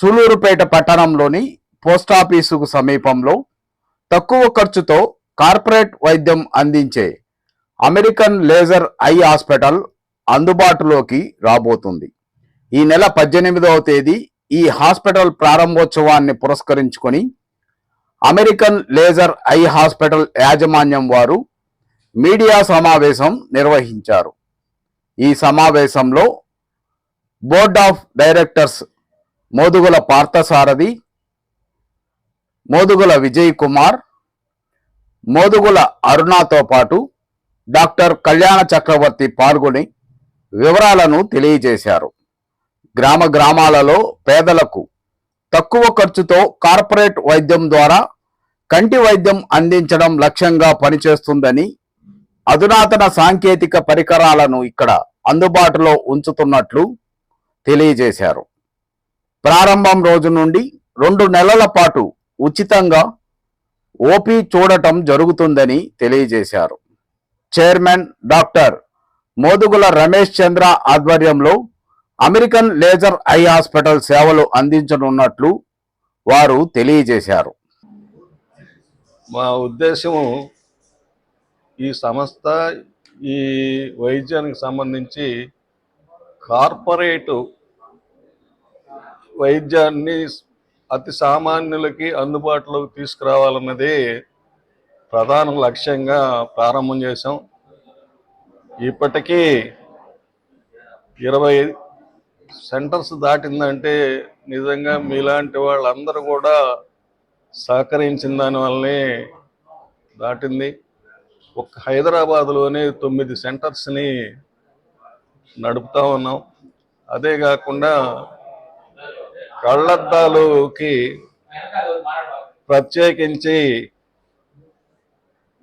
సూలూరుపేట పట్టణంలోని పోస్టాఫీసుకు సమీపంలో తక్కువ ఖర్చుతో కార్పొరేట్ వైద్యం అందించే అమెరికన్ లేజర్ ఐ హాస్పిటల్ అందుబాటులోకి రాబోతుంది. ఈ నెల పద్దెనిమిదవ తేదీ ఈ హాస్పిటల్ ప్రారంభోత్సవాన్ని పురస్కరించుకొని అమెరికన్ లేజర్ ఐ హాస్పిటల్ యాజమాన్యం వారు మీడియా సమావేశం నిర్వహించారు. ఈ సమావేశంలో board of directors Modugula Parthasarathi Modugula Vijay Kumar Modugula అరుణతో పాటు డాక్టర్ కళ్యాణ చక్రవర్తి పాల్గొని వివరాలను తెలియజేశారు. గ్రామ గ్రామాలలో పేదలకు తక్కువ ఖర్చుతో కార్పొరేట్ వైద్యం ద్వారా కంటి వైద్యం అందించడం లక్ష్యంగా పనిచేస్తుందని అధునాతన సాంకేతిక పరికరాలను ఇక్కడ అందుబాటులో ఉంచుతున్నట్లు తెలియజేశారు. ప్రారంభం రోజు నుండి రెండు నెలల పాటు ఉచితంగా ఓపీ చూడటం జరుగుతుందని తెలియజేశారు. చైర్మన్ డాక్టర్ మోదుగుల రమేష్ చంద్ర ఆధ్వర్యంలో అమెరికన్ లేజర్ ఐ హాస్పిటల్ సేవలు అందించనున్నట్లు వారు తెలియజేశారు. మా ఉద్దేశము ఈ సంస్థ ఈ వైద్యానికి సంబంధించి కార్పొరేటు వైద్యాన్ని అతి సామాన్యులకి అందుబాటులోకి తీసుకురావాలన్నది ప్రధాన లక్ష్యంగా ప్రారంభం చేశాం. ఇప్పటికీ ఇరవై సెంటర్స్ దాటిందంటే నిజంగా మీలాంటి వాళ్ళందరూ కూడా సహకరించిన దానివల్లనే దాటింది. ఒక హైదరాబాద్లోనే తొమ్మిది సెంటర్స్ని నడుపుతా ఉన్నాం. అదే కాకుండా కళ్ళద్దాలుకి ప్రత్యేకించి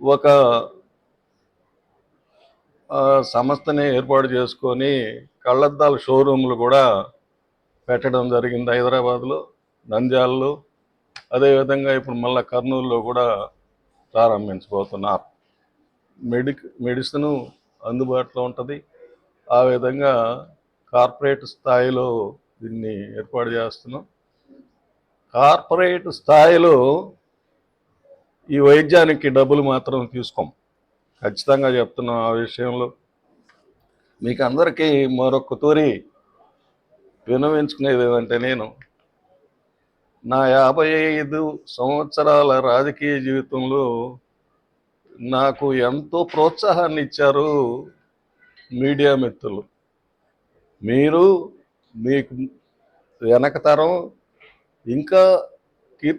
ఒక సంస్థని ఏర్పాటు చేసుకొని కళ్ళద్దాల షోరూమ్లు కూడా పెట్టడం జరిగింది హైదరాబాద్లో నంద్యాలలో. అదేవిధంగా ఇప్పుడు మళ్ళీ కర్నూలులో కూడా ప్రారంభించబోతున్నారు మెడిక్ మెడిసిన్ అందుబాటులో ఉంటుంది. ఆ విధంగా కార్పొరేట్ స్థాయిలో దీన్ని ఏర్పాటు చేస్తున్నాం. కార్పొరేట్ స్థాయిలో ఈ వైద్యానికి డబ్బులు మాత్రం తీసుకోం. ఖచ్చితంగా చెప్తున్నాం ఆ విషయంలో. మీకు అందరికీ మరొక తూరి వినవించుకునేది ఏదంటే నేను నా యాభై ఐదు సంవత్సరాల రాజకీయ జీవితంలో నాకు ఎంతో ప్రోత్సాహాన్ని ఇచ్చారు మీడియా మిత్రులు. మీరు మీకు వెనక తరం ఇంకా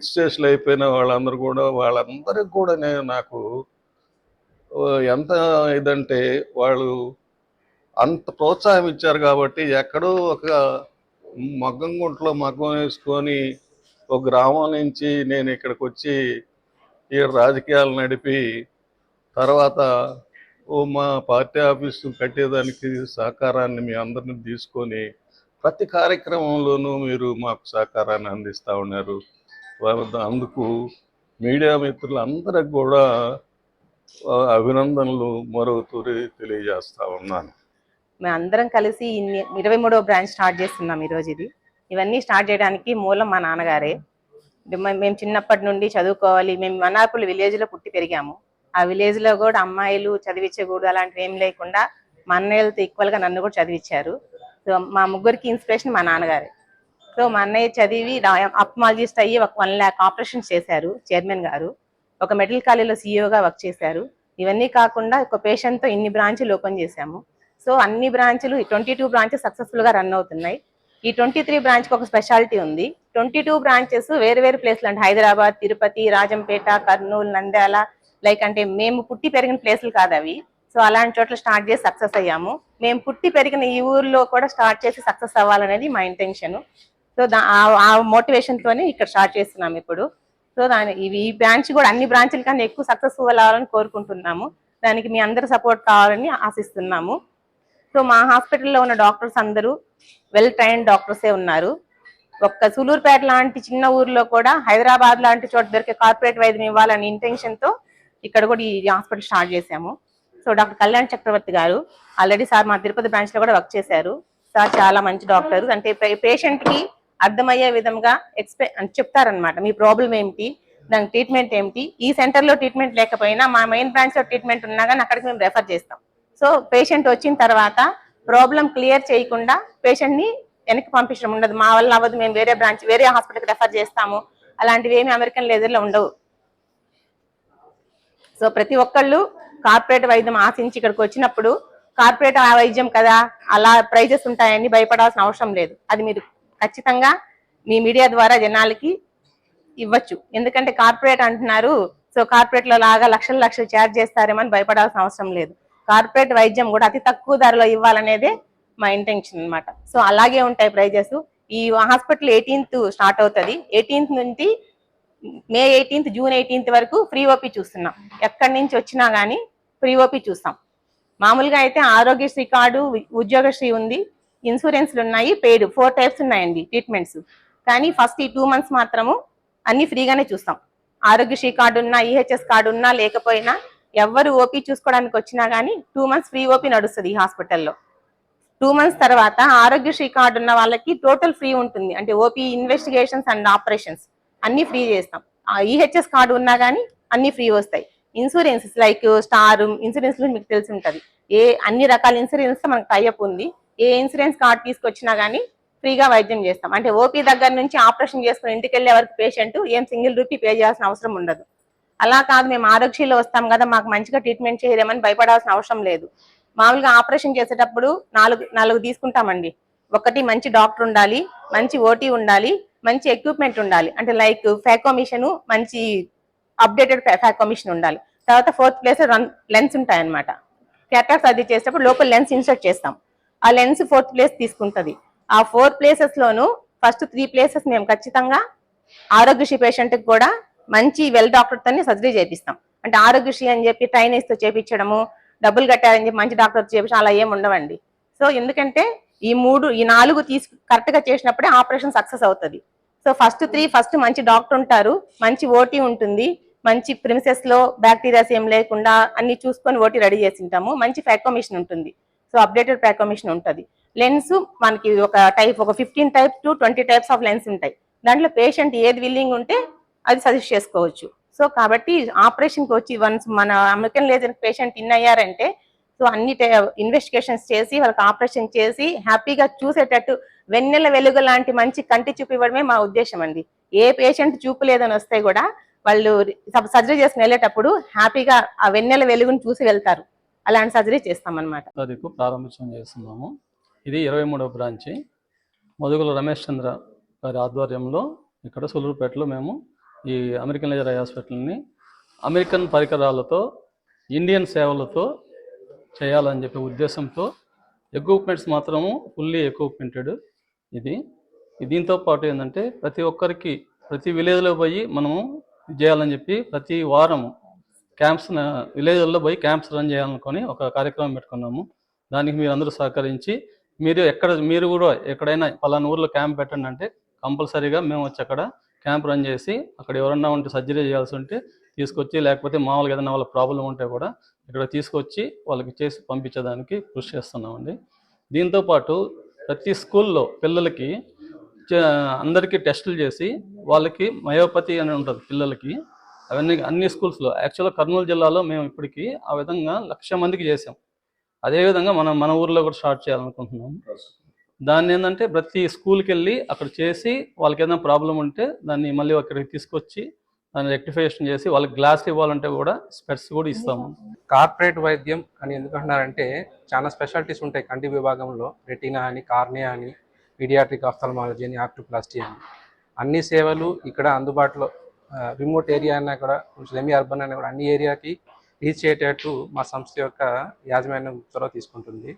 స్టేషన్లు అయిపోయిన వాళ్ళందరూ కూడా వాళ్ళందరికీ కూడా నేను నాకు ఎంత ఇదంటే వాళ్ళు అంత ప్రోత్సాహం ఇచ్చారు కాబట్టి ఎక్కడో ఒక మగ్గం గుంట్లో మగ్గం వేసుకొని ఒక గ్రామం నుంచి నేను ఇక్కడికి వచ్చి ఈ రాజకీయాలు నడిపి తర్వాత ఓ మా పార్టీ ఆఫీసు కట్టేదానికి సహకారాన్ని మీ అందరిని తీసుకొని ప్రతి కార్యక్రమంలోనూ మీరు మాకు సహకారాన్ని అందిస్తూ ఉన్నారు. అందుకు మీడియా మిత్రులందరికి కూడా అభినందనలు మరో తెలియజేస్తా ఉన్నాను. మేము అందరం కలిసి ఇన్ని ఇరవై మూడవ బ్రాంచ్ స్టార్ట్ చేస్తున్నాం ఈరోజు ఇది. ఇవన్నీ స్టార్ట్ చేయడానికి మూలం మా నాన్నగారే. మేము చిన్నప్పటి నుండి చదువుకోవాలి. మేము మనార్పులు విలేజ్లో పుట్టి పెరిగాము. ఆ విలేజ్లో కూడా అమ్మాయిలు చదివించకూడదు అలాంటివి ఏం లేకుండా మా అన్నయ్యలతో ఈక్వల్గా నన్ను కూడా చదివించారు. సో మా ముగ్గురికి ఇన్స్పిరేషన్ మా నాన్నగారే. సో మా అన్నయ్య చదివి అప్మాలజిస్ట్ అయ్యి ఒక వన్ ల్యాక్ ఆపరేషన్ చేశారు చైర్మన్ గారు. ఒక మెడికల్ కాలేజీలో సీఈఓగా వర్క్ చేశారు. ఇవన్నీ కాకుండా ఒక పేషెంట్తో ఇన్ని బ్రాంచ్లు ఓపెన్ చేశాము. సో అన్ని బ్రాంచ్లు ట్వంటీ టూ బ్రాంచెస్ సక్సెస్ఫుల్గా రన్ అవుతున్నాయి. ఈ ట్వంటీ త్రీ బ్రాంచ్ ఒక స్పెషాలిటీ ఉంది. ట్వంటీ టూ బ్రాంచెస్ వేరే వేరే ప్లేస్లు అంటే హైదరాబాద్ తిరుపతి రాజంపేట కర్నూలు నంద్యాల లైక్ అంటే మేము పుట్టి పెరిగిన ప్లేసులు కాదు అవి. సో అలాంటి చోట్ల స్టార్ట్ చేసి సక్సెస్ అయ్యాము. మేము పుట్టి పెరిగిన ఈ ఊర్లో కూడా స్టార్ట్ చేసి సక్సెస్ అవ్వాలనేది మా ఇంటెన్షన్ సో దా- ఆ- మోటివేషన్తోనే మోటివేషన్ తోనే ఇక్కడ స్టార్ట్ చేస్తున్నాము ఇప్పుడు. సో దాని ఇవి ఈ బ్రాంచ్ కూడా అన్ని బ్రాంచ్ల కన్నా ఎక్కువ సక్సెస్ఫుల్ అవ్వాలని కోరుకుంటున్నాము. దానికి మీ అందరి సపోర్ట్ కావాలని ఆశిస్తున్నాము. సో మా హాస్పిటల్లో ఉన్న డాక్టర్స్ అందరూ వెల్ ట్రైన్డ్ డాక్టర్సే ఉన్నారు. ఒక్క సులూరుపేట లాంటి చిన్న ఊర్లో కూడా హైదరాబాద్ లాంటి చోట దొరికే కార్పొరేట్ వైద్యం ఇవ్వాలని ఇంటెన్షన్తో ఇక్కడ కూడా ఈ హాస్పిటల్ స్టార్ట్ చేశాము. సో డాక్టర్ కళ్యాణ్ చక్రవర్తి గారు ఆల్రెడీ సార్ మా తిరుపతి బ్రాంచ్లో కూడా వర్క్ చేశారు. సార్ చాలా మంచి డాక్టర్ అంటే పేషెంట్కి అర్థమయ్యే విధంగా ఎక్స్ప్లె చెప్తారనమాట మీ ప్రాబ్లం ఏమిటి? దానికి ట్రీట్మెంట్ ఏమిటి? ఈ సెంటర్లో ట్రీట్మెంట్ లేకపోయినా మా మెయిన్ బ్రాంచ్లో ట్రీట్మెంట్ ఉన్నా కానీ అక్కడికి మేము రెఫర్ చేస్తాం. సో పేషెంట్ వచ్చిన తర్వాత ప్రాబ్లం క్లియర్ చేయకుండా పేషెంట్ని వెనక్కి పంపించడం ఉండదు. మా వల్ల అవ్వదు మేము వేరే బ్రాంచ్ వేరే హాస్పిటల్కి రెఫర్ చేస్తాము. అలాంటివి ఏమి అమెరికన్ లేజర్లో ఉండవు. సో ప్రతి ఒక్కళ్ళు కార్పొరేట్ వైద్యం ఆశించి ఇక్కడికి వచ్చినప్పుడు కార్పొరేట్ వైద్యం కదా అలా ప్రైజెస్ ఉంటాయని భయపడాల్సిన అవసరం లేదు. అది మీరు ఖచ్చితంగా మీ మీడియా ద్వారా జనాలకి ఇవ్వచ్చు. ఎందుకంటే కార్పొరేట్ అంటున్నారు సో కార్పొరేట్లో లాగా లక్షలు లక్షలు ఛార్జ్ చేస్తారేమో అని భయపడాల్సిన అవసరం లేదు. కార్పొరేట్ వైద్యం కూడా అతి తక్కువ ధరలో ఇవ్వాలనేదే మా ఇంటెన్షన్ అన్నమాట. సో అలాగే ఉంటాయి ప్రైజెస్. ఈ హాస్పిటల్ ఎయిటీన్త్ స్టార్ట్ అవుతుంది. ఎయిటీన్త్ నుండి మే ఎయిటీన్త్ జూన్ ఎయిటీన్త్ వరకు ఫ్రీ ఓపీ చూస్తున్నాం. ఎక్కడి నుంచి వచ్చినా కానీ ఫ్రీ ఓపీ చూస్తాం. మామూలుగా అయితే ఆరోగ్యశ్రీ కార్డు ఉద్యోగశ్రీ ఉంది. ఇన్సూరెన్స్లు ఉన్నాయి పెయిడ్ ఫోర్ టైప్స్ ఉన్నాయండి ట్రీట్మెంట్స్ కానీ ఫస్ట్ ఈ టూ మంత్స్ మాత్రము అన్ని ఫ్రీగానే చూస్తాం. ఆరోగ్యశ్రీ కార్డు ఉన్నా ఈహెచ్ఎస్ కార్డు ఉన్నా లేకపోయినా ఎవరు ఓపీ చూసుకోవడానికి వచ్చినా కానీ టూ మంత్స్ ఫ్రీ ఓపీ నడుస్తుంది ఈ హాస్పిటల్లో. టూ మంత్స్ తర్వాత ఆరోగ్యశ్రీ కార్డు ఉన్న వాళ్ళకి టోటల్ ఫ్రీ ఉంటుంది. అంటే ఓపీ ఇన్వెస్టిగేషన్స్ అండ్ ఆపరేషన్స్ అన్ని ఫ్రీ చేస్తాం. ఈహెచ్ఎస్ కార్డు ఉన్నా కానీ అన్ని ఫ్రీ వస్తాయి. ఇన్సూరెన్స్ లైక్ స్టార్ ఇన్సూరెన్స్ మీకు తెలిసి ఉంటది. ఏ అన్ని రకాల ఇన్సూరెన్స్ మనకు టైఅప్ ఉంది. ఏ ఇన్సూరెన్స్ కార్డు తీసుకొచ్చినా గానీ ఫ్రీగా వైద్యం చేస్తాం. అంటే ఓపీ దగ్గర నుంచి ఆపరేషన్ చేసుకుని ఇంటికి వెళ్ళే వరకు పేషెంట్ ఏం సింగిల్ రూపీ పే చేయాల్సిన అవసరం ఉండదు. అలా కాదు మేము ఆరోగ్యలో వస్తాం కదా మాకు మంచిగా ట్రీట్మెంట్ చేయలేమని భయపడాల్సిన అవసరం లేదు. మామూలుగా ఆపరేషన్ చేసేటప్పుడు నాలుగు నాలుగు తీసుకుంటామండి. ఒకటి మంచి డాక్టర్ ఉండాలి మంచి ఓటీ ఉండాలి మంచి ఎక్విప్మెంట్ ఉండాలి. అంటే లైక్ ఫ్యాకోమిషన్ మంచి అప్డేటెడ్ ఫ్యాకోమిషన్ ఉండాలి. తర్వాత ఫోర్త్ ప్లేస్ రన్ లెన్స్ ఉంటాయి అనమాట క్యాటాక్స్ అది చేసేటప్పుడు లోపల లెన్స్ ఇన్సర్ట్ చేస్తాం. ఆ లెన్స్ ఫోర్త్ ప్లేస్ తీసుకుంటుంది. ఆ ఫోర్ ప్లేసెస్ లోను ఫస్ట్ త్రీ ప్లేసెస్ మేము ఖచ్చితంగా ఆరోగ్యశ్రీ పేషెంట్కి కూడా మంచి వెల్ డాక్టర్ తోనే సర్జరీ చేపిస్తాం. అంటే ఆరోగ్యశ్రీ అని చెప్పి ట్రైనర్స్తో చేపించడము డబ్బులు కట్టారని చెప్పి మంచి డాక్టర్ చేపించడం అలా ఏమి ఉండవండి. సో ఎందుకంటే ఈ మూడు ఈ నాలుగు తీసుకు కరెక్ట్గా చేసినప్పుడే ఆపరేషన్ సక్సెస్ అవుతుంది. సో ఫస్ట్ త్రీ ఫస్ట్ మంచి డాక్టర్ ఉంటారు. మంచి ఓటీ ఉంటుంది. మంచి ప్రిమిసెస్లో బ్యాక్టీరియాస్ ఏం లేకుండా అన్ని చూసుకొని ఓటీ రెడీ చేసి ఉంటాము. మంచి ఫ్యాకోమిషన్ ఉంటుంది. సో అప్డేటెడ్ ఫ్యాకోమిషన్ ఉంటుంది. లెన్స్ మనకి ఒక టైప్ ఒక fifteen type to twenty types of lens ఉంటాయి. దాంట్లో పేషెంట్ ఏది విల్లింగ్ ఉంటే అది సజెస్ట్ చేసుకోవచ్చు. సో కాబట్టి ఆపరేషన్కి వచ్చి వన్స్ మన అమెరికన్ లేజర్ పేషెంట్ ఇన్ అయ్యారంటే సో అన్ని ఇన్వెస్టిగేషన్స్ చేసి వాళ్ళకి ఆపరేషన్ చేసి హ్యాపీగా చూసేటట్టు వెన్నెల వెలుగు లాంటి మంచి కంటి చూపు ఇవ్వడమే మా ఉద్దేశం అండి. ఏ పేషెంట్ చూపు లేదని వస్తే కూడా వాళ్ళు సర్జరీ చేసుకుని వెళ్ళేటప్పుడు హ్యాపీగా ఆ వెన్నెల వెలుగుని చూసి వెళ్తారు. అలాంటి సర్జరీ చేస్తామన్నమాట. తారీఖు ప్రారంభించడం చేస్తున్నాము. ఇది ఇరవై మూడవ బ్రాంచి మొదుగుల రమేష్ చంద్ర గారి ఆధ్వర్యంలో ఇక్కడ సులూరుపేటలో మేము ఈ అమెరికన్ లేజర్ ఐ హాస్పిటల్ని అమెరికన్ పరికరాలతో ఇండియన్ సేవలతో చేయాలని చెప్పే ఉద్దేశంతో ఎక్విప్మెంట్స్ మాత్రము ఫుల్లీ ఎక్విప్మెంటెడ్ ఇది. దీంతో పాటు ఏంటంటే ప్రతి ఒక్కరికి ప్రతి విలేజ్లో పోయి మనము చేయాలని చెప్పి ప్రతి వారం క్యాంప్స్ విలేజ్లో పోయి క్యాంప్స్ రన్ చేయాలనుకొని ఒక కార్యక్రమం పెట్టుకున్నాము. దానికి మీరు అందరూ సహకరించి మీరు ఎక్కడ మీరు కూడా ఎక్కడైనా పలానా ఊర్లో క్యాంప్ పెట్టండి అంటే కంపల్సరీగా మేము వచ్చి అక్కడ క్యాంప్ రన్ చేసి అక్కడ ఎవరన్నా ఉంటే సర్జరీ చేయాల్సి ఉంటే తీసుకొచ్చి లేకపోతే మామూలుగా ఏదైనా వాళ్ళ ప్రాబ్లం ఉంటే కూడా ఇక్కడ తీసుకొచ్చి వాళ్ళకి చేసి పంపించడానికి కృషి చేస్తున్నామండి. దీంతో పాటు ప్రతి స్కూల్లో పిల్లలకి అందరికీ టెస్టులు చేసి వాళ్ళకి మయోపతి అని ఉంటుంది పిల్లలకి. అవన్నీ అన్ని స్కూల్స్లో. యాక్చువల్గా కర్నూలు జిల్లాలో మేము ఇప్పటికీ ఆ విధంగా లక్ష మందికి చేసాం. అదేవిధంగా మనం మన ఊర్లో కూడా స్టార్ట్ చేయాలనుకుంటున్నాం. దాన్ని ఏంటంటే ప్రతి స్కూల్కి వెళ్ళి అక్కడ చేసి వాళ్ళకి ఏదైనా ప్రాబ్లం ఉంటే దాన్ని మళ్ళీ అక్కడికి తీసుకొచ్చి దాన్ని రెక్టిఫికేషన్ చేసి వాళ్ళకి గ్లాస్ ఇవ్వాలంటే కూడా స్పెట్స్ కూడా ఇస్తాము. కార్పొరేట్ వైద్యం అని ఎందుకు అంటున్నారంటే చాలా స్పెషాలిటీస్ ఉంటాయి కంటి విభాగంలో. రెటీనా అని కార్నియా అని పీడియాట్రిక్ ఆఫ్థల్మాలజీ అని ఆక్టోప్లాస్టీ అని. అన్ని సేవలు ఇక్కడ అందుబాటులో రిమోట్ ఏరియా అయినా కూడా సెమీ అర్బన్ అయినా కూడా అన్ని ఏరియాకి రీచ్ అయ్యేటట్టు మా సంస్థ యొక్క యాజమాన్యం చొరవ తీసుకుంటుంది.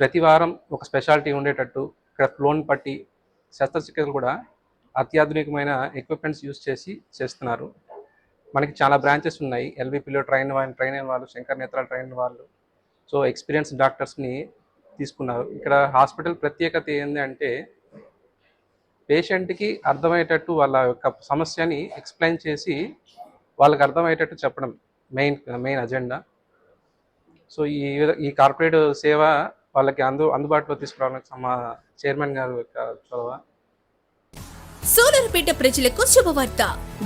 ప్రతి వారం ఒక స్పెషాలిటీ ఉండేటట్టు ఇక్కడ ఫ్లోన్ పట్టి శస్త్రచికిత్సలు కూడా అత్యాధునికమైన ఎక్విప్మెంట్స్ యూస్ చేసి చేస్తున్నారు. మనకి చాలా బ్రాంచెస్ ఉన్నాయి. ఎల్బీపీలో ట్రైన్ ట్రైన్ అయిన వాళ్ళు శంకర్ నేత్రాలు ట్రైన్ వాళ్ళు. సో ఎక్స్పీరియన్స్ డాక్టర్స్ని తీసుకున్నారు. ఇక్కడ హాస్పిటల్ ప్రత్యేకత ఏంటి అంటే పేషెంట్కి అర్థమయ్యేటట్టు వాళ్ళ యొక్క సమస్యని ఎక్స్ప్లెయిన్ చేసి వాళ్ళకి అర్థమయ్యేటట్టు చెప్పడం మెయిన్ మెయిన్ అజెండా సో ఈ ఈ కార్పొరేట్ సేవ వాళ్ళకి అందు అందుబాటులో తీసుకురావడానికి సమా చైర్మన్ గారు యొక్క చొరవ. సోలర్పేట ప్రజలకు శుభవార్త.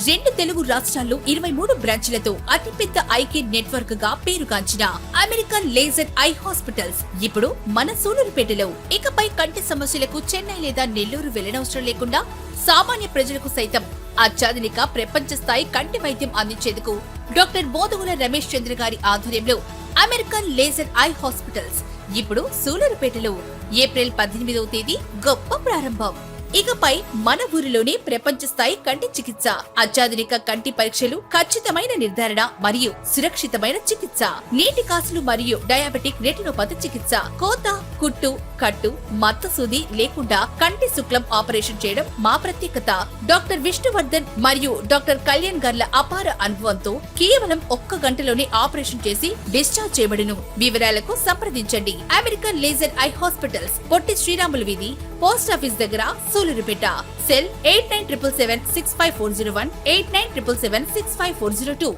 రెండు తెలుగు రాష్ట్రాల్లో ఇరవై మూడు బ్రాంచ్లతో అతిపెద్ద ఐకే నెట్వర్క్గా పేరుగాంచిన అమెరికన్ లేజర్ ఐ హాస్పిటల్స్ ఇప్పుడు మన సోలర్పేటలో. ఇకపై కంటి సమస్యలకు చెన్నై లేదా నెల్లూరు వెళ్ళనవసరం లేకుండా సామాన్య ప్రజలకు సైతం అత్యాధునిక ప్రపంచ స్థాయి కంటి వైద్యం అందించేందుకు డాక్టర్ బోధగుల రమేష్ చంద్ర గారి ఆధ్వర్యంలో అమెరికన్ లేజర్ ఐ హాస్పిటల్స్ ఇప్పుడు సూలూరుపేటలో ఏప్రిల్ పద్దెనిమిదవ తేదీ గొప్ప ప్రారంభం. ఇకపై మన ఊరిలోనే ప్రపంచ స్థాయి కంటి చికిత్స అత్యాధునిక కంటి పరీక్షలు ఖచ్చితమైన నిర్ధారణ మరియు సురక్షితమైన చికిత్స నీటి కాసులు మరియు డయాబెటిక్ రెటినోపతి చికిత్స కోత కుట్టు కట్టు మత్తు సూది లేకుండా కంటి శుక్లం ఆపరేషన్ చేయడం మా ప్రత్యేకత. డాక్టర్ విష్ణువర్ధన్ మరియు డాక్టర్ కళ్యాణ్ గర్ల అపార అనుభవంతో కేవలం ఒక్క గంటలోనే ఆపరేషన్ చేసి డిశ్చార్జ్ చేయబడును. వివరాలకు సంప్రదించండి. American laser eye hospitals Potti Sriramulu వీధి పోస్ట్ ఆఫీస్ దగ్గర Sullurpeta cell eight nine triple seven six five four zero one eight nine triple seven six five four zero two